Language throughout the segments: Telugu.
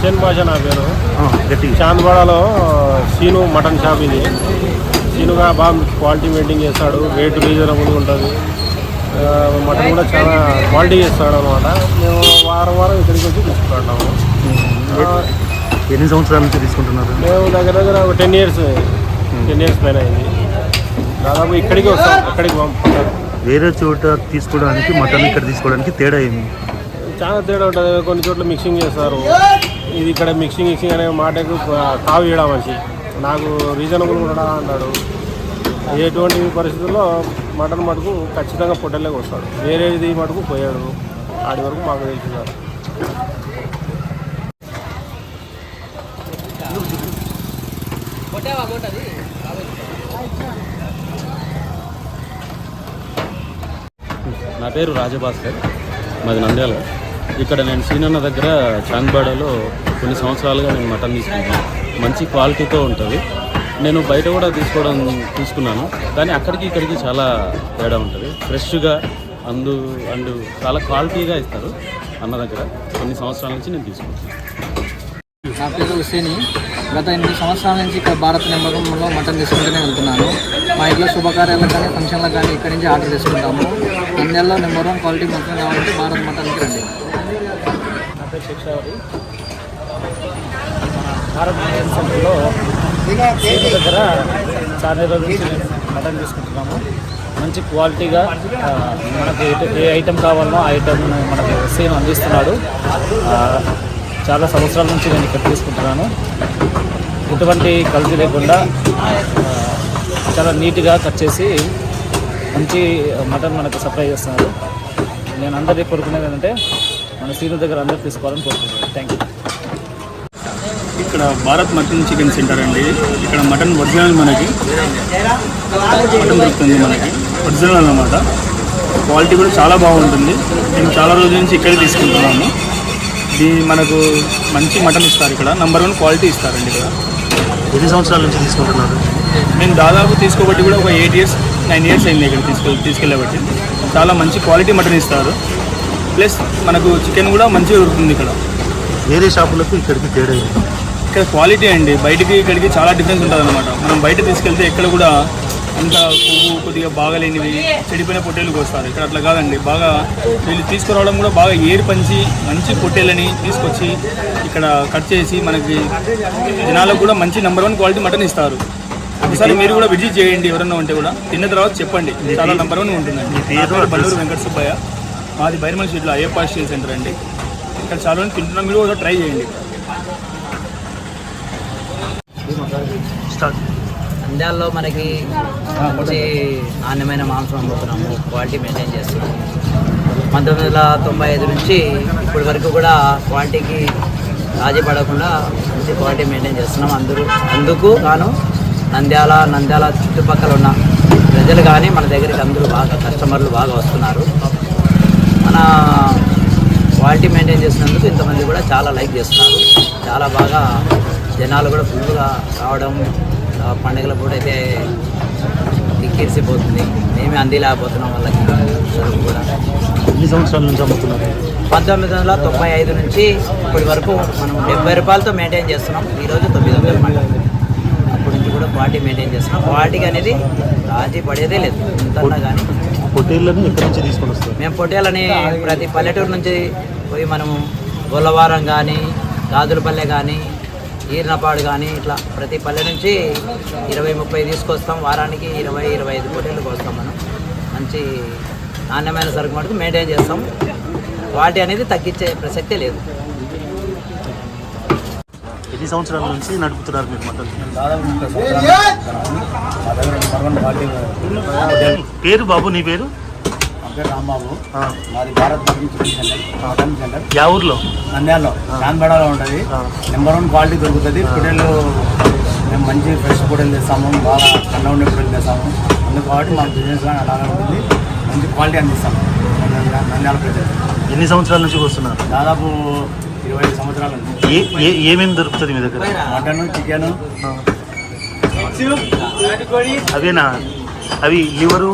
హుసేన్ బాషా నా పేరు. చాంద్వాడలో సీను మటన్ షాప్ ఇది. సీనుగా బాగా క్వాలిటీ మెయింటైన్ చేస్తాడు. రేటు రీజనబుల్ ఉంటుంది. మటన్ కూడా చాలా క్వాలిటీ చేస్తాడు అనమాట మేము వారం వారం ఇక్కడికి వచ్చి తీసుకుంటున్నాము ఆ, ఎన్ని సంవత్సరాల నుంచి తీసుకుంటున్నారు? మేము దగ్గర దగ్గర ఒక టెన్ ఇయర్స్ టెన్ ఇయర్స్ పైన అయింది. దాదాపు ఇక్కడికి వస్తాం. ఎక్కడికి పంపుతాం. వేరే చోట తీసుకోవడానికి మటన్ ఇక్కడ తీసుకోవడానికి తేడా ఏమి చాలా తేడా ఉంటుంది. కొన్ని చోట్ల మిక్సింగ్ చేస్తారు. ఇది ఇక్కడ మిక్సింగ్ మిక్సింగ్ అనే మాటకు కావు ఇవ్వడం మనిషి. నాకు రీజనబుల్ ఉండడా అన్నాడు ఎటువంటి పరిస్థితుల్లో మటన్ మటుకు ఖచ్చితంగా పొట్టలేక వస్తాడు. వేరేది మటుకు పోయాడు. ఆడి వరకు మాకు తెలిసినారు నా పేరు రాజభాస్కర్. మాది నంద్యాల. ఇక్కడ నేను సీనన్న దగ్గర చాంగ్బాడలో కొన్ని సంవత్సరాలుగా నేను మటన్ తీసుకున్నాను మంచి క్వాలిటీతో ఉంటుంది. నేను బయట కూడా తీసుకోవడం తీసుకున్నాను. కానీ అక్కడికి ఇక్కడికి చాలా తేడా ఉంటుంది. ఫ్రెష్గా అందు అండ్ చాలా క్వాలిటీగా ఇస్తారు అన్న దగ్గర. కొన్ని సంవత్సరాల నుంచి నేను తీసుకుంటాను నా పేరు హుసేని గత ఎనిమిది సంవత్సరాల నుంచి ఇక్కడ భారత్ నెంబర్ మటన్ తీసుకుంటూనే వెళ్తున్నాను. మా ఇంట్లో శుభకార్యాలకు కానీ ఫంక్షన్లకు కానీ ఇక్కడి నుంచి ఆర్డర్ చేసుకుంటాము ఇండియాలో నెంబర్ వన్ క్వాలిటీ మొత్తం కావాలంటే భారత్ మటన్కి రండి. నా పేరు శిక్షావతి భారత్ మటన్ సెంటర్లో దగ్గర చాలా రోజుల నుంచి మటన్ తీసుకుంటున్నాము మంచి క్వాలిటీగా మనకి ఏ- ఏ ఐటెం కావాలనో ఆ ఐటెం మనకి సేమ్ అందిస్తున్నాడు చాలా సంవత్సరాల నుంచి నేను ఇక్కడ తీసుకుంటున్నాను ఎటువంటి కల్తీ లేకుండా చాలా నీట్గా కట్ చేసి మంచి మటన్ మనకు సప్లై చేస్తున్నారు. నేను అందరికీ కోరుకునేది ఏంటంటే మన సీను దగ్గర అందరూ తీసుకోవాలని కోరుకుంటున్నాను. థ్యాంక్ యూ ఇక్కడ భారత్ మటన్ చికెన్ సెంటర్ అండి. ఇక్కడ మటన్ ఒరిజినల్ మనకి. మటన్ దొరుకుతుంది మనకి. ఒరిజినల్ అన్నమాట. క్వాలిటీ కూడా చాలా బాగుంటుంది. మేము చాలా రోజుల నుంచి ఇక్కడే తీసుకుంటున్నాము. ఇది మనకు మంచి మటన్ ఇస్తారు ఇక్కడ. నంబర్ వన్ క్వాలిటీ ఇస్తారండి ఇక్కడ. ఎన్ని సంవత్సరాల నుంచి తీసుకుంటున్నారు? మేము దాదాపు తీసుకోబట్టి కూడా ఒక ఎయిట్ ఇయర్స్ నైన్ ఇయర్స్ అయింది ఇక్కడ తీసుకె తీసుకెళ్ళబట్టి. చాలా మంచి క్వాలిటీ మటన్ ఇస్తారు. ప్లస్ మనకు చికెన్ కూడా మంచిగా దొరుకుతుంది ఇక్కడ. వేరే షాపులకు ఇక్కడికి తేడా ఇక్కడ క్వాలిటీ అండి. బయటికి ఇక్కడికి చాలా డిఫరెన్స్ ఉంటుంది అనమాట మనం బయట తీసుకెళ్తే ఎక్కడ కూడా అంత కొవ్వు కొద్దిగా బాగాలేనివి చెడిపోయిన పొట్టేలు వస్తారు. ఇక్కడ అట్లా కాదండి. బాగా వీళ్ళు తీసుకురావడం కూడా బాగా ఏరు పంచి మంచి పొట్టేలని తీసుకొచ్చి ఇక్కడ కట్ చేసి మనకి జనాలకు కూడా మంచి నెంబర్ వన్ క్వాలిటీ మటన్ ఇస్తారు. ఒకసారి మీరు కూడా విజిట్ చేయండి ఎవరన్నా ఉంటే కూడా. తిన్న తర్వాత చెప్పండి. చాలా నెంబర్ వన్ ఉంటుందండి. బల్లూరు వెంకట సుబ్బయ్య. మాది బైరమల్ స్ట్రీట్లో అయ్యప్ప స్టీల్ సెంటర్ అండి. ఇక్కడ చాలా మంది తింటున్నాం మీరు కూడా ట్రై చేయండి. స్టార్ట్. ఇండియాలో మనకి మంచి నాణ్యమైన మాంసం అమ్ముతున్నాము. క్వాలిటీ మెయింటైన్ చేస్తున్నాము. పంతొమ్మిది వందల తొంభై ఐదు నుంచి ఇప్పటి వరకు కూడా క్వాలిటీకి రాజీ పడకుండా మంచి క్వాలిటీ మెయింటైన్ చేస్తున్నాం అందరూ అందుకు గాను నంద్యాల నంద్యాల చుట్టుపక్కల ఉన్న ప్రజలు కానీ మన దగ్గరికి అందరూ బాగా కస్టమర్లు బాగా వస్తున్నారు. మన క్వాలిటీ మెయింటైన్ చేసినందుకు ఇంతమంది కూడా చాలా లైక్ చేస్తున్నారు. చాలా బాగా జనాలు కూడా ఫుల్గా రావడం పండగల పూట అయితే ఎక్కిరిసిపోతుంది. మేమే అందిలేకపోతున్నాం వాళ్ళకి సరుకు కూడా. ఎన్ని సంవత్సరాల నుంచి అమ్ముతున్నారు? పంతొమ్మిది వందల తొంభై ఐదు నుంచి ఇప్పటి వరకు మనం డెబ్బై రూపాయలతో మెయింటైన్ చేస్తున్నాం. ఈరోజు తొమ్మిది వందలు కూడా క్వాలిటీ మెయింటైన్ చేస్తున్నాం. క్వాలిటీ అనేది రాజీ పడేదే లేదు. ఎంతన్నా కానీ పొట్టేళ్ళని ఎక్కడి నుంచి తీసుకొని వస్తారు మేము పొట్టేలని ప్రతి పల్లెటూరు నుంచి పోయి మనము గొల్లవారం కానీ గాజులపల్లె కానీ ఈర్నపాడు కానీ ఇట్లా ప్రతి పల్లె నుంచి ఇరవై ముప్పై తీసుకొస్తాం. వారానికి ఇరవై ఇరవై ఐదు పొట్టేళ్ళకి వస్తాం మనం. మంచి నాణ్యమైన సరుకు మటుకు మెయింటైన్ చేస్తాం. వాటి అనేది తగ్గించే ప్రసక్తే లేదు. ఎన్ని సంవత్సరాల నుంచి నడుపుతున్నారు మీరు మటన్ పేరు బాబు నీ పేరు? రాంబాబు. మాది భారత్ మటన్ సెంటర్ యా ఊర్లో? నంద్యాలలో. చాందబేడలో ఉంటుంది. నెంబర్ వన్ క్వాలిటీ దొరుకుతుంది. పొటేళ్ళు మేము మంచి ఫ్రెష్ పొటేలు తెస్తాము. బాగా కండ ఉండే పొటేలు తెస్తాము. అందుకు కాబట్టి మా బిజినెస్ అలాగే ఉంటుంది. మంచి క్వాలిటీ అందిస్తాం నంద్యాల- నంద్యాల ప్రజలు ఎన్ని సంవత్సరాల నుంచి వస్తున్నారు? దాదాపు ఇరవై ఐదు సంవత్సరాల ఏమేమి దొరుకుతుంది మీ దగ్గర? Mutton chicken. అవేనా? అవి లివరు?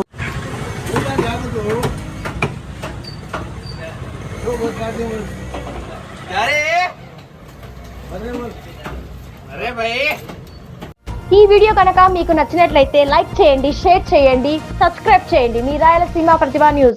ఈ వీడియో కనుక మీకు నచ్చినట్లయితే లైక్ చేయండి షేర్ చేయండి సబ్స్క్రైబ్ చేయండి. మీ రాయలసీమ ప్రతిభా న్యూస్.